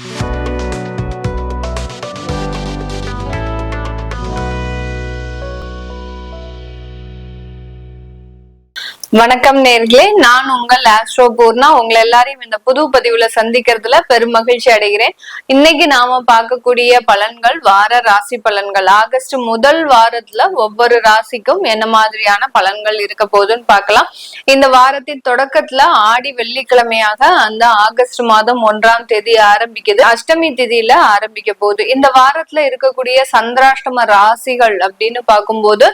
Thank you. வணக்கம் நேர்களே. நான் உங்கள் ஆஸ்ட்ரோ பூர்ணா உங்களை எல்லாரையும் இந்த புது பதிவுல சந்திக்கிறதுல பெரும் மகிழ்ச்சி அடைகிறேன். இன்னைக்கு நாம பார்க்கக்கூடிய பலன்கள் வார ராசி பலன்கள். ஆகஸ்ட் முதல் வாரத்துல ஒவ்வொரு ராசிக்கும் என்ன மாதிரியான பலன்கள் இருக்க போகுதுன்னு பார்க்கலாம். இந்த வாரத்தின் தொடக்கத்துல ஆடி வெள்ளிக்கிழமையாக அந்த ஆகஸ்ட் மாதம் ஒன்றாம் தேதி ஆரம்பிக்குது. அஷ்டமி திதியில ஆரம்பிக்க போகுது. இந்த வாரத்துல இருக்கக்கூடிய சந்திராஷ்டம ராசிகள் அப்படின்னு பார்க்கும்போது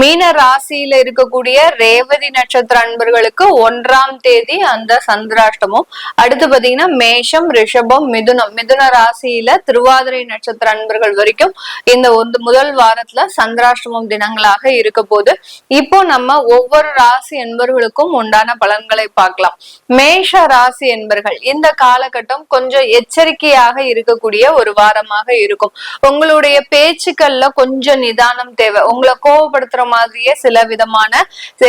மீன ராசியில இருக்கக்கூடிய ரேவதி நட்சத்திர அன்பர்களுக்கு ஒன்றாம் தேதி அந்த சந்திராஷ்டமம். அடுத்து பாத்தீங்கன்னா மேஷம் ரிஷபம் மிதுனம். மிதுன ராசியில திருவாதிரை நட்சத்திர அன்பர்கள் வரைக்கும் இந்த ஒரு முதல் வாரத்துல சந்திராஷ்டமம் தினங்களாக இருக்க போது இப்போ நம்ம ஒவ்வொரு ராசி என்பர்களுக்கும் உண்டான பலன்களை பார்க்கலாம். மேஷ ராசி என்பர்கள் இந்த காலகட்டம் கொஞ்சம் எச்சரிக்கையாக இருக்கக்கூடிய ஒரு வாரமாக இருக்கும். உங்களுடைய பேச்சுக்கள்ல கொஞ்சம் நிதானம் தேவை. உங்களை கோவப்படுத்துற மாதிரியே சில விதமான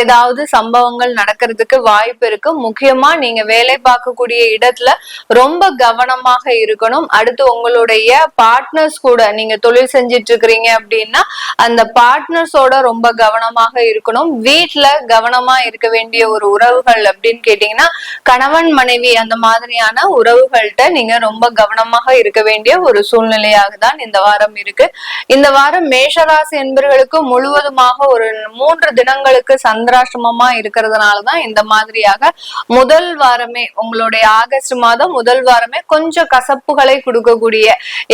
ஏதாவது சம் சம்பவங்கள் நடக்கிறதுக்கு வாய்ப்பு இருக்கு. முக்கியமா நீங்க வேலை பார்க்கக்கூடிய இடத்துல ரொம்ப கவனமாக இருக்கணும். அடுத்து உங்களுடைய பார்ட்னர்ஸ் கூட நீங்க தொழில் செஞ்சிட்டு இருக்கிறீங்க அப்படின்னா அந்த பார்ட்னர்ஸோட ரொம்ப கவனமாக இருக்கணும். வீட்டுல கவனமா இருக்க வேண்டிய ஒரு உறவுகள் அப்படின்னு கேட்டீங்கன்னா கணவன் மனைவி அந்த மாதிரியான உறவுகள்கிட்ட நீங்க ரொம்ப கவனமாக இருக்க வேண்டிய ஒரு சூழ்நிலையாக தான் இந்த வாரம் இருக்கு. இந்த வாரம் மேஷராசி என்பர்களுக்கு முழுவதுமாக ஒரு மூன்று தினங்களுக்கு சந்திராசிரமமா இருக்கிறதுனாலதான் இந்த மாதிரியாக முதல் வாரமே உங்களுடைய ஆகஸ்ட் மாதம் முதல் வாரமே கொஞ்சம் கசப்புகளை கொடுக்கக்கூடிய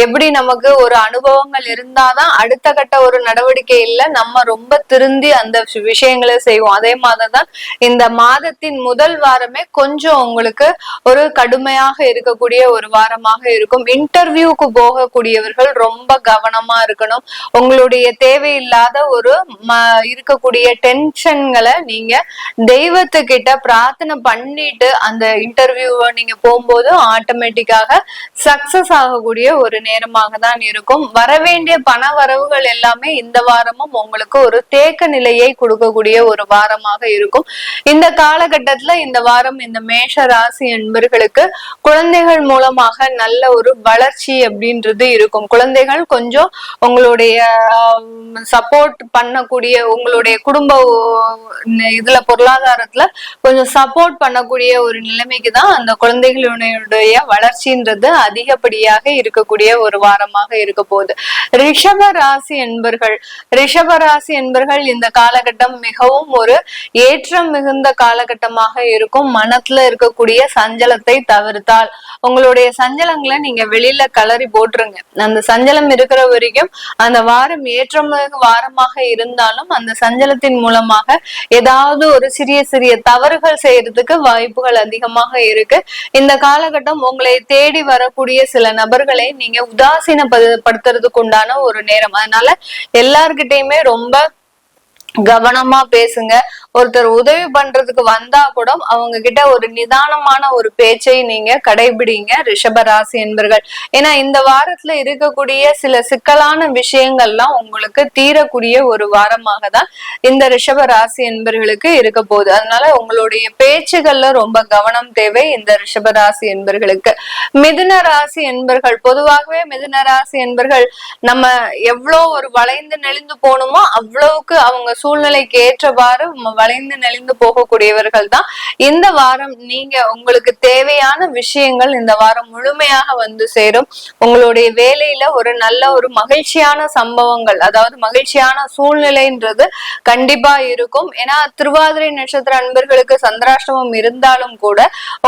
எப்படி நமக்கு ஒரு அனுபவங்கள் இருந்தாதான் அடுத்த கட்ட ஒரு நடவடிக்கை இல்லை நம்ம ரொம்ப திருந்தி அந்த விஷயங்களை செய்வோம். அதே மாதிரிதான் இந்த மாதத்தின் முதல் வாரமே கொஞ்சம் உங்களுக்கு ஒரு கடுமையாக இருக்கக்கூடிய ஒரு வாரமாக இருக்கும். இன்டர்வியூக்கு போகக்கூடியவர்கள் ரொம்ப கவனமா இருக்கணும். உங்களுடைய தேவையில்லாத ஒரு இருக்கக்கூடிய டென்ஷன்களை நீங்க தெய்வத்துக்கிட்ட பிரார்த்தனை பண்ணிட்டு அந்த இன்டர்வியூவை நீங்க போகும்போது ஆட்டோமேட்டிக்காக சக்சஸ் ஆகக்கூடிய ஒரு நேரமாக தான் இருக்கும். வரவேண்டிய பண வரவுகள் எல்லாமே இந்த வாரமும் உங்களுக்கு ஒரு தேக்க நிலையை கொடுக்கக்கூடிய ஒரு வாரமாக இருக்கும். இந்த காலகட்டத்துல இந்த வாரம் இந்த மேஷ ராசி என்பர்களுக்கு குழந்தைகள் மூலமாக நல்ல ஒரு வளர்ச்சி அப்படின்றது இருக்கும். குழந்தைகள் கொஞ்சம் உங்களுடைய சப்போர்ட் பண்ணக்கூடிய உங்களுடைய குடும்ப இதுல பொருளாதாரத்துல கொஞ்சம் சப்போர்ட் பண்ணக்கூடிய ஒரு நிலைமைக்கு தான் அந்த குழந்தைகளுடைய வளர்ச்சின்றது அதிகப்படியாக இருக்கக்கூடிய ஒரு வாரமாக இருக்க போகுது. ரிஷப ராசி என்பர்கள் ரிஷப ராசி என்பர்கள் இந்த காலகட்டம் மிகவும் ஒரு ஏற்றம் மிகுந்த காலகட்டமாக இருக்கும். மனத்துல இருக்கக்கூடிய சஞ்சலத்தை தவிர்த்தால் உங்களுடைய சஞ்சலங்களை நீங்க வெளியில கலரி போட்டுருங்க. அந்த சஞ்சலம் இருக்கிற வரைக்கும் அந்த வாரம் ஏற்றமிகு வாரமாக இருந்தாலும் அந்த சஞ்சலத்தின் மூலமாக ஏதாவது ஒரு சிறிய சிறிய தவறுகள் செய்யறதுக்கு வாய்ப்புகள் அதிகமாக இருக்கு. இந்த காலகட்டம் உங்களை தேடி வரக்கூடிய சில நபர்களை நீங்க உதாசீனப்படுத்துறதுக்கு உண்டான ஒரு நேரம். அதனால எல்லார்கிட்டயுமே ரொம்ப கவனமா பேசுங்க. ஒருத்தர் உதவி பண்றதுக்கு வந்தா கூட அவங்க கிட்ட ஒரு நிதானமான ஒரு பேச்சை நீங்க கடைபிடிங்க ரிஷபராசி என்பர்கள். ஏன்னா இந்த வாரத்துல இருக்கக்கூடிய சில சிக்கலான விஷயங்கள்லாம் உங்களுக்கு தீரக்கூடிய ஒரு வாரமாக தான் இந்த ரிஷப ராசி என்பர்களுக்கு இருக்க போகுது. அதனால உங்களுடைய பேச்சுகள்ல ரொம்ப கவனம் தேவை இந்த ரிஷப ராசி என்பர்களுக்கு. மிதுன ராசி என்பர்கள் பொதுவாகவே மிதுன ராசி என்பர்கள் நம்ம எவ்வளோ ஒரு வளைந்து நெளிந்து போகணுமோ அவ்வளவுக்கு அவங்க சூழ்நிலைக்கு ஏற்றவாறு வளைந்து நெளிந்து போகக்கூடியவர்கள் தான். இந்த வாரம் நீங்க உங்களுக்கு தேவையான விஷயங்கள் இந்த வாரம் முழுமையாக வந்து சேரும். உங்களுடைய வேலையில ஒரு நல்ல ஒரு மகிழ்ச்சியான சம்பவங்கள் அதாவது மகிழ்ச்சியான சூழ்நிலைன்றது கண்டிப்பா இருக்கும். ஏன்னா திருவாதிரை நட்சத்திர அன்பர்களுக்கு சந்திராஷ்டமம் இருந்தாலும் கூட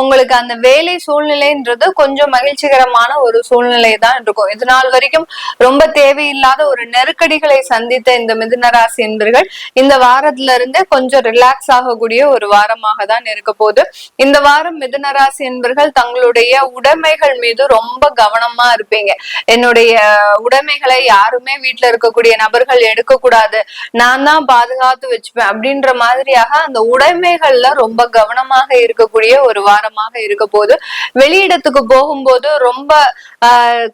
உங்களுக்கு அந்த வேலை சூழ்நிலைன்றது கொஞ்சம் மகிழ்ச்சிகரமான ஒரு சூழ்நிலை தான் இருக்கும். இது நாள் வரைக்கும் ரொம்ப தேவையில்லாத ஒரு நெருக்கடிகளை சந்தித்த இந்த மிதுனராசி என்பர்கள் இந்த வாரத்துல இருந்தே கொஞ்சம் ரிலாக்ஸ் ஆகக்கூடிய ஒரு வாரமாக தான் இருக்க போகுது. இந்த வாரம் மிதுனராசி என்பர்கள் தங்களுடைய உடைமைகள் மீது ரொம்ப கவனமா இருப்பீங்க. என்னுடைய உடைமைகளை யாருமே வீட்டுல இருக்கக்கூடிய நபர்கள் எடுக்க கூடாது நான் தான் பாதுகாத்து வச்சுப்பேன் அப்படின்ற மாதிரியாக அந்த உடைமைகள்ல ரொம்ப கவனமாக இருக்கக்கூடிய ஒரு வாரமாக இருக்க போது வெளியிடத்துக்கு போகும்போது ரொம்ப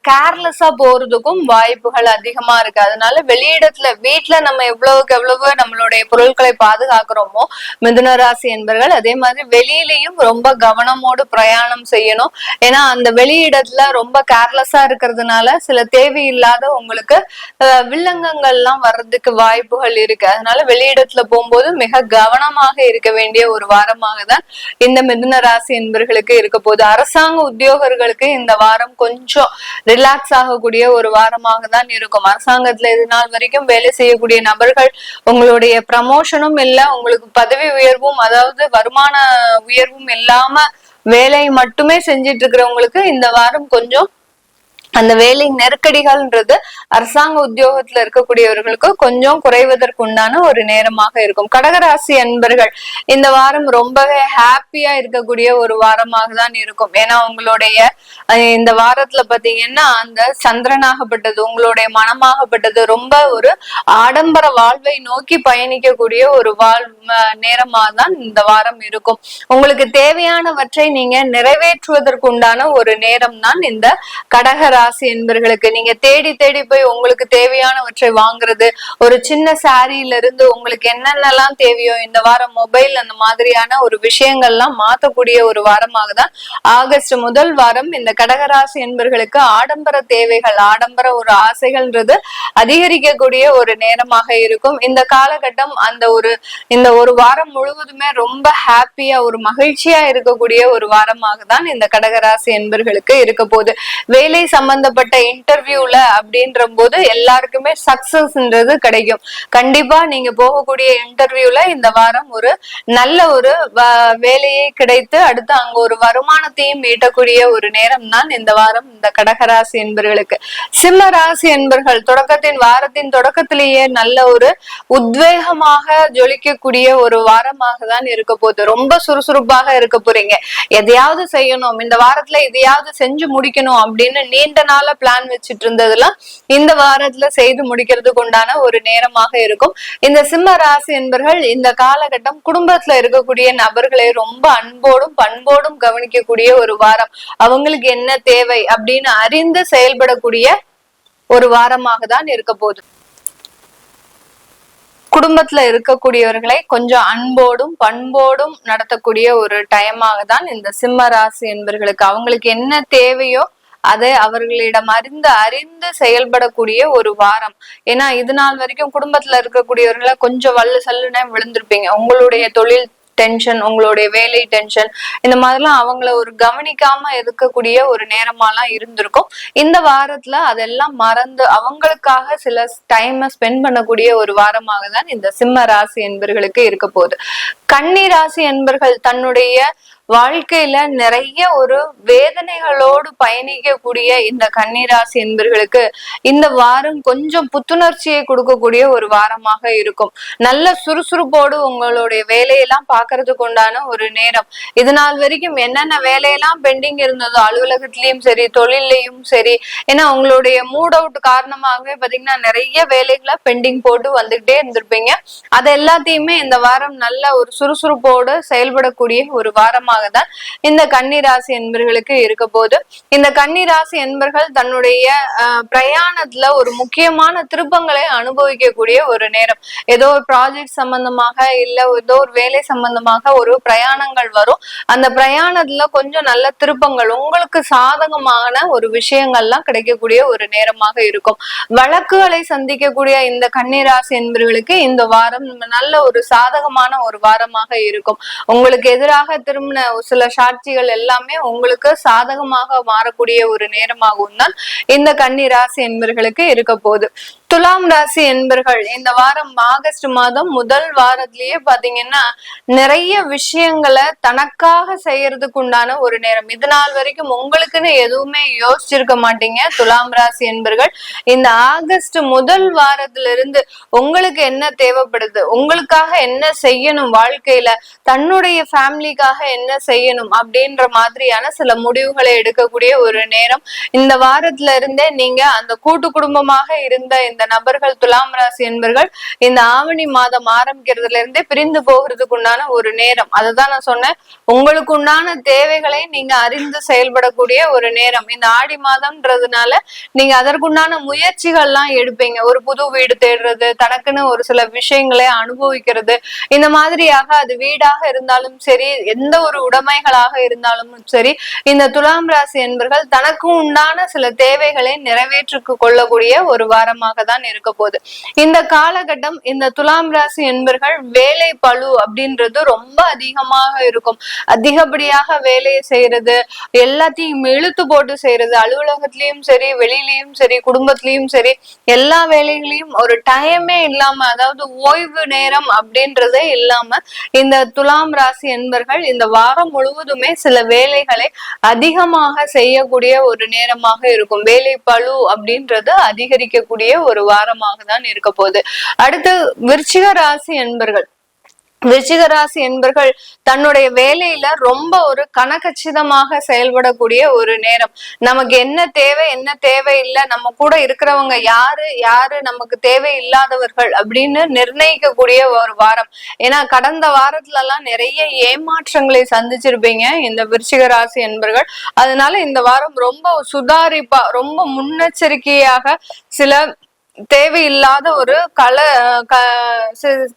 கேர்லெஸ்ஸா போறதுக்கும் வாய்ப்புகள் அதிகமா இருக்கு. அதனால வெளியிடத்துல வீட்டுல நம்ம எவ்வளவுக்கு எவ்வளவு நம்மளுடைய பொருட்களை பாதுகாக்கிறோம் மிதுன ராசி என்பர்கள் அதே மாதிரி வெளியிலையும் ரொம்ப கவனமோடு பிரயாணம் செய்யணும். ஏன்னா அந்த வெளியிடத்துல ரொம்ப கேர்லெஸ்ஸா இருக்கிறதுனால சில தேவையில்லாத உங்களுக்கு வில்லங்கங்கள்லாம் வர்றதுக்கு வாய்ப்புகள் இருக்கு. அதனால வெளியிடத்துல போகும்போது மிக கவனமாக இருக்க வேண்டிய ஒரு வாரமாக தான் இந்த மிதுன ராசி என்பர்களுக்கு இருக்க போகுது. அரசாங்க உத்தியோகர்களுக்கு இந்த வாரம் கொஞ்சம் ரிலாக்ஸ் ஆகக்கூடிய ஒரு வாரமாக தான் இருக்கும். அரசாங்கத்துல இது நாள் வரைக்கும் வேலை செய்யக்கூடிய நபர்கள் உங்களுடைய ப்ரமோஷனும் இல்லை உங்களுக்கு பதவி உயர்வும் அதாவது வருமான உயர்வும் இல்லாம வேலை மட்டுமே செஞ்சிட்டு இருக்கிறவங்களுக்கு இந்த வாரம் கொஞ்சம் அந்த வேலை நெருக்கடிகள்ன்றது அரசாங்க உத்தியோகத்துல இருக்கக்கூடியவர்களுக்கு கொஞ்சம் குறைவதற்குண்டான ஒரு நேரமாக இருக்கும். கடகராசி அன்பர்கள் இந்த வாரம் ரொம்பவே ஹாப்பியா இருக்கக்கூடிய ஒரு வாரமாக தான் இருக்கும். ஏன்னா உங்களுடைய இந்த வாரத்துல பாத்தீங்கன்னா அந்த சந்திரனாகப்பட்டது உங்களுடைய மனமாகப்பட்டது ரொம்ப ஒரு ஆடம்பர வாழ்வை நோக்கி பயணிக்கக்கூடிய ஒரு வாழ் நேரமாக தான் இந்த வாரம் இருக்கும். உங்களுக்கு தேவையானவற்றை நீங்க நிறைவேற்றுவதற்கு உண்டான ஒரு நேரம் தான் இந்த கடகரா ராசி என்பர்களுக்கு நீங்க தேடி தேடி போய் உங்களுக்கு தேவையானவற்றை வாங்குறது ஒரு சின்ன சாரியில இருந்து உங்களுக்கு என்னென்னலாம் தேவையோ இந்த வாரம் மொபைல் அந்த மாதிரியான ஒரு விஷயங்கள்லாம் மாத்தக்கூடிய ஒரு வாரமாக தான் ஆகஸ்ட் முதல் வாரம் இந்த கடகராசி என்பர்களுக்கு ஆடம்பர தேவைகள் ஆடம்பர ஒரு ஆசைகள்ன்றது அதிகரிக்கக்கூடிய ஒரு நேரமாக இருக்கும். இந்த காலகட்டம் அந்த ஒரு இந்த ஒரு வாரம் முழுவதுமே ரொம்ப ஹாப்பியா ஒரு மகிழ்ச்சியா இருக்கக்கூடிய ஒரு வாரமாக தான் இந்த கடகராசி என்பர்களுக்கு இருக்க போகுது. வேலை சம்பந்த சம்பந்தப்பட்ட இன்டர்வியூல அப்படின்ற போது எல்லாருக்குமே சக்சஸ்ன்றது கிடைக்கும். கண்டிப்பா நீங்க போகக்கூடிய இன்டர்வியூல இந்த வாரம் ஒரு நல்ல ஒரு வேலையை கிடைத்து அடுத்து அங்க ஒரு வருமானத்தையும் ஈட்டக்கூடிய ஒரு நேரம் தான் இந்த வாரம் இந்த கடகராசி என்பர்களுக்கு. சிம்ம ராசி என்பர்கள் தொடக்கத்தின் வாரத்தின் தொடக்கத்திலேயே நல்ல ஒரு உத்வேகமாக ஜொலிக்கக்கூடிய ஒரு வாரமாக தான் இருக்க போகுது. ரொம்ப சுறுசுறுப்பாக இருக்க போறீங்க. எதையாவது செய்யணும். இந்த வாரத்துல எதையாவது செஞ்சு முடிக்கணும் அப்படின்னு நீண்ட நாள பிளான் வச்சுட்டு இருந்ததெல்லாம் இந்த வாரத்துல செய்து முடிக்கிறதுக்கு உண்டான ஒரு நேரமாக இருக்கும். இந்த சிம்ம ராசி என்பர்கள் இந்த காலகட்டம் குடும்பத்துல இருக்கக்கூடிய நபர்களை ரொம்ப அன்போடும் பண்போடும் கவனிக்கக்கூடிய ஒரு வாரம். அவங்களுக்கு என்ன தேவை அப்படின்னு அறிந்து செயல்படக்கூடிய ஒரு வாரமாக தான் இருக்க போகுது குடும்பத்துல இருக்கக்கூடியவர்களை கொஞ்சம் அன்போடும் பண்போடும் நடத்தக்கூடிய ஒரு டைமாக தான் இந்த சிம்ம ராசி என்பர்களுக்கு அவங்களுக்கு என்ன தேவையோ அதை அவர்களிடம் அறிந்து அறிந்து செயல்படக்கூடிய ஒரு வாரம். ஏன்னா இது நாள் வரைக்கும் குடும்பத்துல இருக்கக்கூடியவர்களை கொஞ்சம் வல்லு சல்லுன்னு விழுந்திருப்பீங்க. உங்களுடைய தொழில் டென்ஷன் உங்களுடைய வேலை டென்ஷன் இந்த மாதிரிலாம் அவங்கள ஒரு கவனிக்காம இருக்கக்கூடிய ஒரு நேரமாலாம் இருந்திருக்கும். இந்த வாரத்துல அதெல்லாம் மறந்து அவங்களுக்காக சில டைமை ஸ்பெண்ட் பண்ணக்கூடிய ஒரு வாரமாக தான் இந்த சிம்ம ராசி என்பர்களுக்கு இருக்க போகுது. கன்னி ராசி என்பர்கள் தன்னுடைய வாழ்க்கையில நிறைய ஒரு வேதனைகளோடு பயணிக்கக்கூடிய இந்த கன்னிராசி என்பர்களுக்கு இந்த வாரம் கொஞ்சம் புத்துணர்ச்சியை கொடுக்கக்கூடிய ஒரு வாரமாக இருக்கும். நல்ல சுறுசுறுப்போடு உங்களுடைய வேலையெல்லாம் பாக்குறதுக்கு உண்டான ஒரு நேரம். இது நாள் வரைக்கும் என்னென்ன வேலையெல்லாம் பெண்டிங் இருந்ததோ அலுவலகத்திலயும் சரி தொழிலையும் சரி ஏன்னா உங்களுடைய மூட் அவுட் காரணமாகவே பாத்தீங்கன்னா நிறைய வேலைகளை பெண்டிங் போட்டு வந்துகிட்டே இருந்திருப்பீங்க. அது எல்லாத்தையுமே இந்த வாரம் நல்ல ஒரு சுறுசுறுப்போடு செயல்படக்கூடிய ஒரு வாரமாக தான் இந்த கன்னிராசி என்பர்களுக்கு இருக்க போது இந்த கன்னிராசி என்பர்கள் தன்னுடைய பிரயாணத்துல ஒரு முக்கியமான திருப்பங்களை அனுபவிக்கக்கூடிய ஒரு நேரம். ஏதோ ஒரு ப்ராஜெக்ட் சம்பந்தமாக இல்ல ஏதோ ஒரு வேலை சம்பந்தமாக ஒரு பிரயாணங்கள் வரும். அந்த பிரயாணத்துல கொஞ்சம் நல்ல திருப்பங்கள் உங்களுக்கு சாதகமான ஒரு விஷயங்கள்லாம் கிடைக்கக்கூடிய ஒரு நேரமாக இருக்கும். வழக்குகளை சந்திக்கக்கூடிய இந்த கன்னிராசி என்பவர்களுக்கு இந்த வாரம் நல்ல ஒரு சாதகமான ஒரு வாரமாக இருக்கும். உங்களுக்கு எதிராக திரும்பின சில சாட்சிகள் எல்லாமே உங்களுக்கு சாதகமாக மாறக்கூடிய ஒரு நேரமாகவும் தான் இந்த கன்னி ராசி என்பர்களுக்கு இருக்க போகுது. துலாம் ராசி என்பர்கள் இந்த வாரம் ஆகஸ்ட் மாதம் முதல் வாரத்திலேயே பாத்தீங்கன்னா நிறைய விஷயங்களை தனக்காக செய்யறதுக்கு உண்டான ஒரு நேரம். இது நாள் வரைக்கும் உங்களுக்குன்னு எதுவுமே யோசிச்சிருக்க மாட்டீங்க. துலாம் ராசி என்பர்கள் இந்த ஆகஸ்ட் முதல் வாரத்துல இருந்து உங்களுக்கு என்ன தேவைப்படுது? உங்களுக்காக என்ன செய்யணும் வாழ்க்கையில? தன்னுடைய ஃபேமிலிக்காக என்ன செய்யணும்? அப்படின்ற மாதிரியான சில முடிவுகளை எடுக்கக்கூடிய ஒரு நேரம். இந்த வாரத்துல இருந்தே நீங்க அந்த கூட்டு குடும்பமாக இருந்த இந்த இந்த நபர்கள் துலாம் ராசி என்பர்கள் இந்த ஆவணி மாதம் ஆரம்பிக்கிறதுல இருந்தே பிரிந்து போகிறதுக்கு உண்டான ஒரு நேரம். அதுதான் நான் சொன்னேன். உங்களுக்கு உண்டான தேவைகளை நீங்க அறிந்து செயல்படக்கூடிய ஒரு நேரம். இந்த ஆடி மாதம்ன்றதுனால நீங்க அதற்குண்டான முயற்சிகள்லாம் எடுப்பீங்க. ஒரு புது வீடு தேடுறது தனக்குன்னு ஒரு சில விஷயங்களை அனுபவிக்கிறது. இந்த மாதிரியாக அது வீடாக இருந்தாலும் சரி எந்த ஒரு உடைமைகளாக இருந்தாலும் சரி இந்த துலாம் ராசி என்பர்கள் தனக்கும் உண்டான சில தேவைகளை நிறைவேற்றிக் கொள்ளக்கூடிய ஒரு வாரமாக தான் இருக்க போகுது. இந்த காலகட்டம் இந்த துலாம் ராசி என்பர்கள் வேலை பழு அப்படின்றது ரொம்ப அதிகமாக இருக்கும். அதிகப்படியாக வேலையை செய்யறது எல்லாத்தையும் இழுத்து போட்டு செய்யறது அலுவலகத்திலயும் சரி வெளியிலயும் சரி குடும்பத்திலயும் சரி எல்லா வேலைகளையும் ஒரு டைமே இல்லாம அதாவது ஓய்வு நேரம் அப்படின்றதே இல்லாம இந்த துலாம் ராசி என்பர்கள் இந்த வாரம் முழுவதுமே சில வேலைகளை அதிகமாக செய்யக்கூடிய ஒரு நேரமாக இருக்கும். வேலை பழு அப்படின்றது அதிகரிக்கக்கூடிய ஒரு வாரமாக தான் இருக்க போகுது. அடுத்து விருச்சிக ராசி என்பர்கள். விருச்சிகராசி என்பர்கள் தன்னுடைய வேலையில ரொம்ப ஒரு கனகச்சிதமாக செயல்படக்கூடிய ஒரு நேரம். நமக்கு என்ன தேவை என்ன தேவை இல்லை நம்ம கூட இருக்கிறவங்க யாரு யாரு நமக்கு தேவை இல்லாதவர்கள் அப்படின்னு நிர்ணயிக்கக்கூடிய ஒரு வாரம். ஏன்னா கடந்த வாரத்துல எல்லாம் நிறைய ஏமாற்றங்களை சந்திச்சிருப்பீங்க இந்த விருச்சிக ராசி என்பர்கள். அதனால இந்த வாரம் ரொம்ப சுதாரிப்பா ரொம்ப முன்னெச்சரிக்கையாக சில தேவையில்லாத ஒரு கல க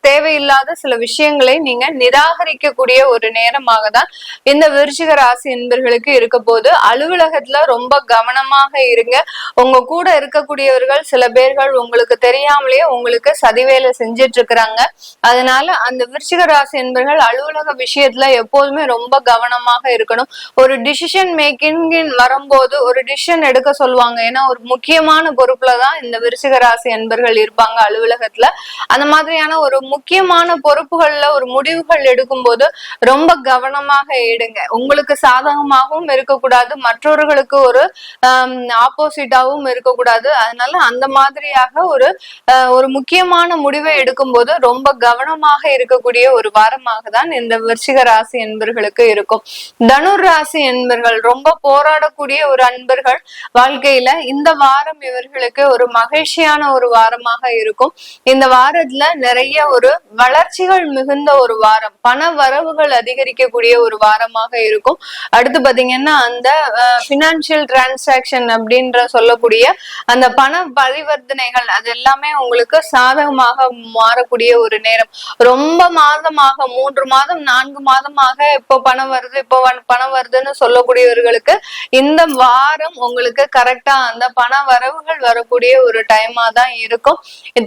தேவையில்லாத சில விஷயங்களை நீங்க நிராகரிக்க கூடிய ஒரு நேரமாக தான் இந்த விருச்சிக ராசி என்பர்களுக்கு இருக்க போது அலுவலகத்துல ரொம்ப கவனமாக இருங்க. உங்க கூட இருக்கக்கூடியவர்கள் சில பேர்கள் உங்களுக்கு தெரியாமலேயே உங்களுக்கு சதிவேலை செஞ்சிட்டு இருக்கிறாங்க அதனால அந்த விருச்சிக ராசி என்பர்கள் அலுவலக விஷயத்துல எப்போதுமே ரொம்ப கவனமாக இருக்கணும். ஒரு டிசிஷன் மேக்கிங் வரும்போது ஒரு டிசிஷன் எடுக்க சொல்லுவாங்க. ஏன்னா ஒரு முக்கியமான பொறுப்புல தான் இந்த விருச்சிக ராசி அன்பர்கள் இருப்பாங்க அலுவலகத்துல. அந்த மாதிரியான ஒரு முக்கியமான பொறுப்புகள்ல ஒரு முடிவுகள் எடுக்கும்போது ரொம்ப கவனமாக எடுங்க. உங்களுக்கு சாதகமாகவும் இருக்கக்கூடாது மற்றவர்களுக்கு ஒரு ஆப்போசிட்டாவும் இருக்கக்கூடாது. அதனால அந்த மாதிரியாக ஒரு ஒரு முக்கியமான முடிவை எடுக்கும்போது ரொம்ப கவனமாக இருக்கக்கூடிய ஒரு வாரமாக தான் இந்த விருச்சிக ராசி என்பர்களுக்கு இருக்கும். தனுர் ராசி என்பர்கள் ரொம்ப போராடக்கூடிய ஒரு அன்பர்கள் வாழ்க்கையில இந்த வாரம் இவர்களுக்கு ஒரு மகிழ்ச்சியான ஒரு வாரமாக இருக்கும். இந்த வாரத்துல நிறைய ஒரு வளர்ச்சிகள் மிகுந்த ஒரு வாரம் பண வரவுகள் அதிகரிக்கக்கூடிய ஒரு வாரமாக இருக்கும். அடுத்து பாத்தீங்கன்னா அந்த பினான்சியல் டிரான்சாக்ஷன் அப்படின்ற சொல்லக்கூடிய அந்த பண பரிவர்த்தனைகள் அது எல்லாமே உங்களுக்கு சாதகமாக மாறக்கூடிய ஒரு நேரம். ரொம்ப மாதமாக மூன்று மாதம் நான்கு மாதமாக இப்போ பணம் வருது இப்போ பணம் வருதுன்னு சொல்லக்கூடியவர்களுக்கு இந்த வாரம் உங்களுக்கு கரெக்டா அந்த பண வரவுகள் வரக்கூடிய ஒரு டைமா தான் இருக்கும்.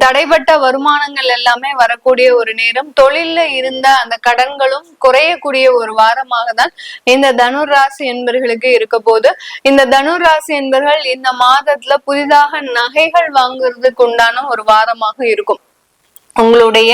தடைப்பட்ட வருமானங்கள் எல்லாமே வரக்கூடிய ஒரு நேரம். தொழில்ல இருந்த அந்த கடன்களும் குறையக்கூடிய ஒரு வாரமாக தான் இந்த தனுர் ராசி என்பர்களுக்கு இருக்க போது இந்த தனுர் ராசி என்பர்கள் இந்த மாதத்துல புதிதாக நகைகள் வாங்குறதுக்கு உண்டான ஒரு வாரமாக இருக்கும். உங்களுடைய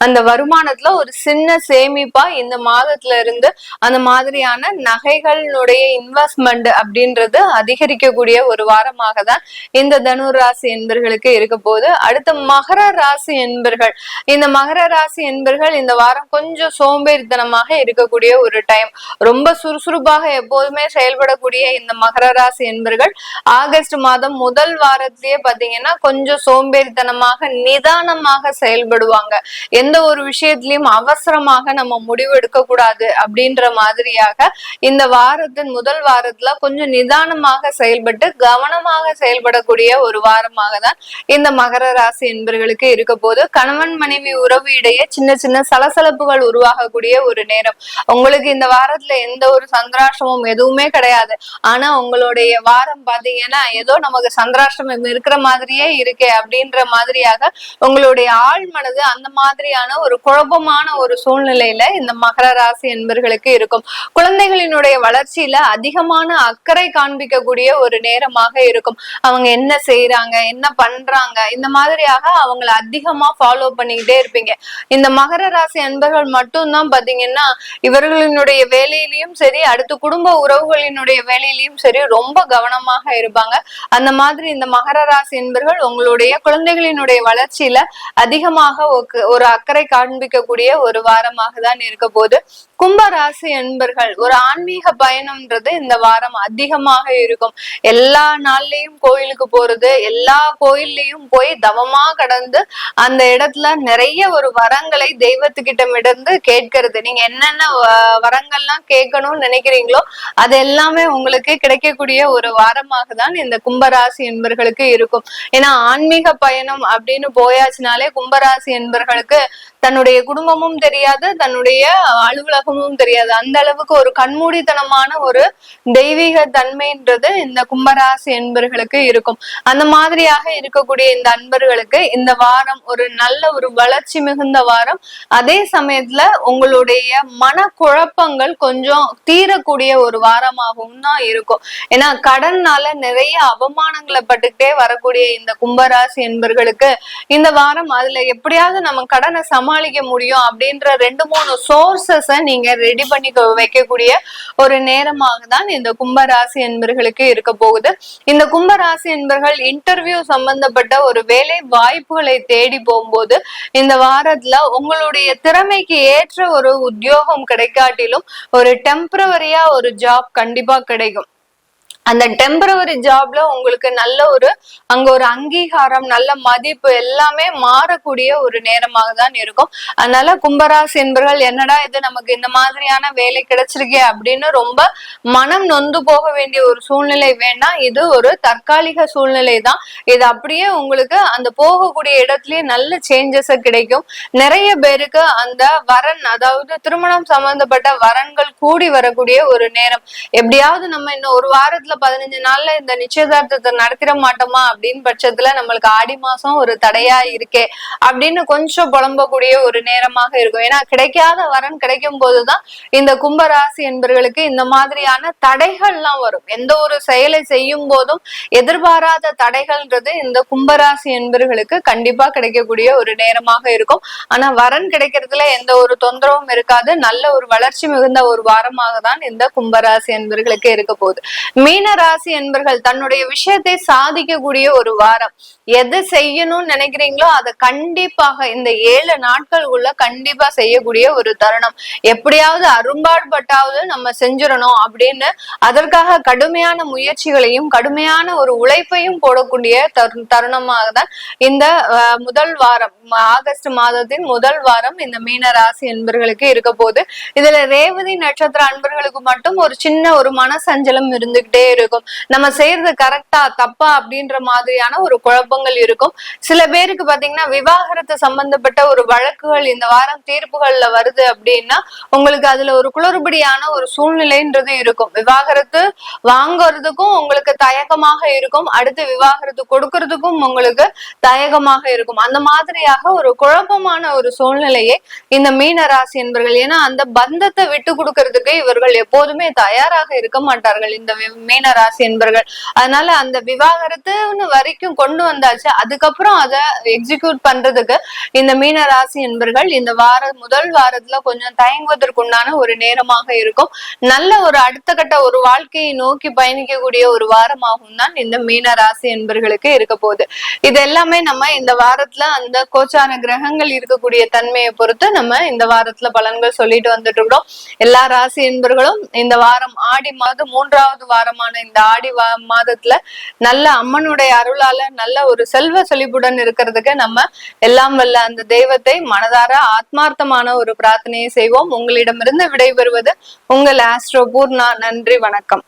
அந்த வருமானத்துல ஒரு சின்ன சேமிப்பா இந்த மாதத்துல இருந்து அந்த மாதிரியான நகைகளுடைய இன்வெஸ்ட்மெண்ட் அப்படின்றது அதிகரிக்கக்கூடிய ஒரு வாரமாக தான் இந்த தனு ராசி என்பர்களுக்கு இருக்க போது அடுத்து மகர ராசி என்பர்கள். இந்த மகர ராசி என்பர்கள் இந்த வாரம் கொஞ்சம் சோம்பேறித்தனமாக இருக்கக்கூடிய ஒரு டைம் ரொம்ப சுறுசுறுப்பாக எப்போதுமே செயல்படக்கூடிய இந்த மகர ராசி என்பர்கள் ஆகஸ்ட் மாதம் முதல் வாரத்திலேயே பாத்தீங்கன்னா கொஞ்சம் சோம்பேறித்தனமாக நிதானமாக செயல்படுவாங்க. எந்த ஒரு விஷயத்திலயும் அவசரமாக நம்ம முடிவு எடுக்க கூடாது அப்படின்ற மாதிரியாக இந்த வாரத்தின் முதல் வாரத்துல கொஞ்சம் நிதானமாக செயல்பட்டு கவனமாக செயல்படக்கூடிய ஒரு வாரமாக தான் இந்த மகர ராசி என்பர்களுக்கு இருக்க போது கணவன் மனைவி உறவு இடையே சின்ன சின்ன சலசலப்புகள் உருவாகக்கூடிய ஒரு நேரம். உங்களுக்கு இந்த வாரத்துல எந்த ஒரு சந்திராஷ்டமும் எதுவுமே கிடையாது. ஆனா உங்களுடைய வாரம் பாத்தீங்கன்னா ஏதோ நமக்கு சந்திராஷ்டமம் இருக்கிற மாதிரியே இருக்கே அப்படின்ற மாதிரியாக உங்களுடைய ஆள் மனது அந்த மாதிரி மாதிரியான ஒரு குழப்பமான ஒரு சூழ்நிலையில இந்த மகர ராசி என்பர்களுக்கு இருக்கும். குழந்தைகளினுடைய வளர்ச்சியில அதிகமான அக்கறை காண்பிக்கக்கூடிய ஒரு நேரமாக இருக்கும். அவங்க என்ன செய்யறாங்க என்ன பண்றாங்க இந்த மாதிரியாக அவங்களை அதிகமா ஃபாலோ பண்ணிக்கிட்டே இருப்பீங்க. இந்த மகர ராசி அன்பர்கள் மட்டும்தான் பாத்தீங்கன்னா இவர்களினுடைய வேலையிலையும் சரி அடுத்து குடும்ப உறவுகளினுடைய வேலையிலையும் சரி ரொம்ப கவனமாக இருப்பாங்க. அந்த மாதிரி இந்த மகர ராசி என்பர்கள் உங்களுடைய குழந்தைகளினுடைய வளர்ச்சியில அதிகமாக ஒரு அக்கறை காண்பிக்கக்கூடிய ஒரு வாரமாக தான் இருக்க போது கும்பராசி என்பர்கள் ஒரு ஆன்மீக பயணம்ன்றது இந்த வாரம் அதிகமாக இருக்கும். எல்லா நாள்லயும் கோயிலுக்கு போறது எல்லா கோயில்லையும் போய் தவமா கடந்து அந்த இடத்துல நிறைய ஒரு வரங்களை தெய்வத்துக்கிட்டமிருந்து கேட்கறது. நீங்க என்னென்ன வரங்கள்லாம் கேட்கணும்னு நினைக்கிறீங்களோ அது எல்லாமே உங்களுக்கு கிடைக்கக்கூடிய ஒரு வாரமாக தான் இந்த கும்பராசி என்பர்களுக்கு இருக்கும். ஏன்னா ஆன்மீக பயணம் அப்படின்னு போயாச்சுனாலே கும்பராசி என்பர்களுக்கு தன்னுடைய குடும்பமும் தெரியாது தன்னுடைய அலுவலகமும் தெரியாது. அந்த அளவுக்கு ஒரு கண்மூடித்தனமான ஒரு தெய்வீக தன்மைன்றது இந்த கும்பராசி என்பர்களுக்கு இருக்கும். அந்த மாதிரியாக இருக்கக்கூடிய இந்த அன்பர்களுக்கு இந்த வாரம் ஒரு நல்ல ஒரு வளர்ச்சி மிகுந்த வாரம். அதே சமயத்துல உங்களுடைய மன குழப்பங்கள் கொஞ்சம் தீரக்கூடிய ஒரு வாரமாகவும் தான் இருக்கும். ஏன்னா கடன்னால நிறைய அவமானங்களை பட்டுக்கிட்டே வரக்கூடிய இந்த கும்பராசி என்பர்களுக்கு இந்த வாரம் அதுல எப்படியாவது நம்ம கடன் சமாளிக்க முடியும் அப்படின்ற ரெண்டு மூணு சோர்சஸ நீங்க ரெடி பண்ணி வைக்கக்கூடிய ஒரு நேரமாக தான் இந்த கும்பராசி என்பர்களுக்கு இருக்க போகுது. இந்த கும்பராசி என்பர்கள் இன்டர்வியூ சம்பந்தப்பட்ட ஒரு வேலை வாய்ப்புகளை தேடி போகும்போது இந்த வாரத்துல உங்களுடைய திறமைக்கு ஏற்ற ஒரு உத்தியோகம் கிடைக்காட்டிலும் ஒரு டெம்பரவரியா ஒரு ஜாப் கண்டிப்பா கிடைக்கும். அந்த டெம்பரவரி ஜாப்ல உங்களுக்கு நல்ல ஒரு அங்க ஒரு அங்கீகாரம் நல்ல மதிப்பு எல்லாமே மாறக்கூடிய ஒரு நேரமாக தான் இருக்கும். அதனால கும்பராசி என்பர்கள் என்னடா இது நமக்கு இந்த மாதிரியான வேலை கிடைச்சிருக்கே அப்படின்னு ரொம்ப மனம் நொந்து போக வேண்டிய ஒரு சூழ்நிலை வேண்டாம் இது ஒரு தற்காலிக சூழ்நிலை தான். இது அப்படியே உங்களுக்கு அந்த போகக்கூடிய இடத்துலயே நல்ல சேஞ்சஸ் கிடைக்கும். நிறைய பேருக்கு அந்த வரன் அதாவது திருமணம் சம்பந்தப்பட்ட வரன்கள் கூடி வரக்கூடிய ஒரு நேரம். எப்படியாவது நம்ம இன்னும் ஒரு வாரத்துல பதினஞ்சு நாள்ல இந்த நிச்சயதார்த்தத்தை நடத்திட மாட்டோமா? அப்படின்னு பட்சத்துல நம்மளுக்கு ஆடி மாசம் ஒரு தடையா இருக்கே அப்படின்னு கொஞ்சம் புலம்பக்கூடிய ஒரு நேரமாக இருக்கும். ஏன்னா கிடைக்காத வரன் கிடைக்கும் போதுதான் இந்த கும்பராசி என்பவர்களுக்கு இந்த மாதிரியான தடைகள்லாம் வரும். எந்த ஒரு செயலை செய்யும் போதும் எதிர்பாராத தடைகள்ன்றது இந்த கும்பராசி என்பவர்களுக்கு கண்டிப்பா கிடைக்கக்கூடிய ஒரு நேரமாக இருக்கும். ஆனா வரன் கிடைக்கிறதுல எந்த ஒரு தொந்தரவும் இருக்காது. நல்ல ஒரு வளர்ச்சி மிகுந்த ஒரு வாரமாக தான் இந்த கும்பராசி என்பவர்களுக்கு இருக்க போகுது. மீன ராசி என்பர்கள் தன்னுடைய விஷயத்தை சாதிக்கக்கூடிய ஒரு வாரம். எது செய்யணும்னு நினைக்கிறீங்களோ அதை கண்டிப்பாக இந்த ஏழு நாட்கள் உள்ள கண்டிப்பா செய்யக்கூடிய ஒரு தருணம். எப்படியாவது அரும்பாடுபட்டாவது நம்ம செஞ்சிடணும் அப்படின்னு அதற்காக கடுமையான முயற்சிகளையும் கடுமையான ஒரு உழைப்பையும் போடக்கூடிய தருணமாக தான் இந்த முதல் வாரம் ஆகஸ்ட் மாதத்தின் முதல் வாரம் இந்த மீன ராசி என்பர்களுக்கு இருக்க போது இதுல ரேவதி நட்சத்திர அன்பர்களுக்கு மட்டும் ஒரு சின்ன ஒரு மனசஞ்சலம் இருந்துகிட்டே இருக்கும். நம்ம செய்யறது கரெக்டா தப்பா அப்படின்ற மாதிரியான ஒரு குழப்பங்கள் இருக்கும். சில பேருக்கு பாத்தீங்கன்னா விவாகரத்து சம்பந்தப்பட்ட ஒரு வழக்குகள் இந்த வாரம் தீர்ப்புகள்ல வருது அப்படின்னா உங்களுக்கு அதுல ஒரு குளறுபடியான ஒரு சூழ்நிலைன்றது இருக்கும். விவாகரத்து வாங்குறதுக்கும் உங்களுக்கு தயக்கமாக இருக்கும். அடுத்து விவாகரத்து கொடுக்கறதுக்கும் உங்களுக்கு தயக்கமாக இருக்கும். அந்த மாதிரியாக ஒரு குழப்பமான ஒரு சூழ்நிலையை இந்த மீன ராசி என்பர்கள் ஏன்னா அந்த பந்தத்தை விட்டு கொடுக்கறதுக்கு இவர்கள் எப்போதுமே தயாராக இருக்க மாட்டார்கள். இந்த மே மீன ராசி என்பர்கள். அதனால அந்த விவாகரத்துன்னு வரைக்கும் கொண்டு வந்தாச்சு. அதுக்கப்புறம் அதை எக்ஸிக்யூட் பண்றதுக்கு இந்த மீன ராசி என்பர்கள் இந்த வார முதல் வாரத்துல கொஞ்சம் தயங்குவதற்குண்டான ஒரு நேரமாக இருக்கும். நல்ல ஒரு அடுத்த கட்ட ஒரு வாழ்க்கையை நோக்கி பயணிக்கக்கூடிய ஒரு வாரமாகவும் தான் இந்த மீன ராசி என்பர்களுக்கு இருக்க போகுது. இது எல்லாமே நம்ம இந்த வாரத்துல அந்த கோச்சான கிரகங்கள் இருக்கக்கூடிய தன்மையை பொறுத்து நம்ம இந்த வாரத்துல பலன்கள் சொல்லிட்டு வந்துட்டு இருக்கிறோம். எல்லா ராசி என்பர்களும் இந்த வாரம் ஆடி மாதம் மூன்றாவது வாரமான இந்த ஆடி மாதத்துல நல்ல அம்மனுடைய அருளால நல்ல ஒரு செல்வ செழிப்புடன் இருக்கிறதுக்கு நம்ம எல்லாம் வல்ல அந்த தெய்வத்தை மனதார ஆத்மார்த்தமான ஒரு பிரார்த்தனையை செய்வோம். உங்களிடமிருந்து விடைபெறுவது உங்கள் ஆஸ்ட்ரோ பூர்ணா. நன்றி வணக்கம்.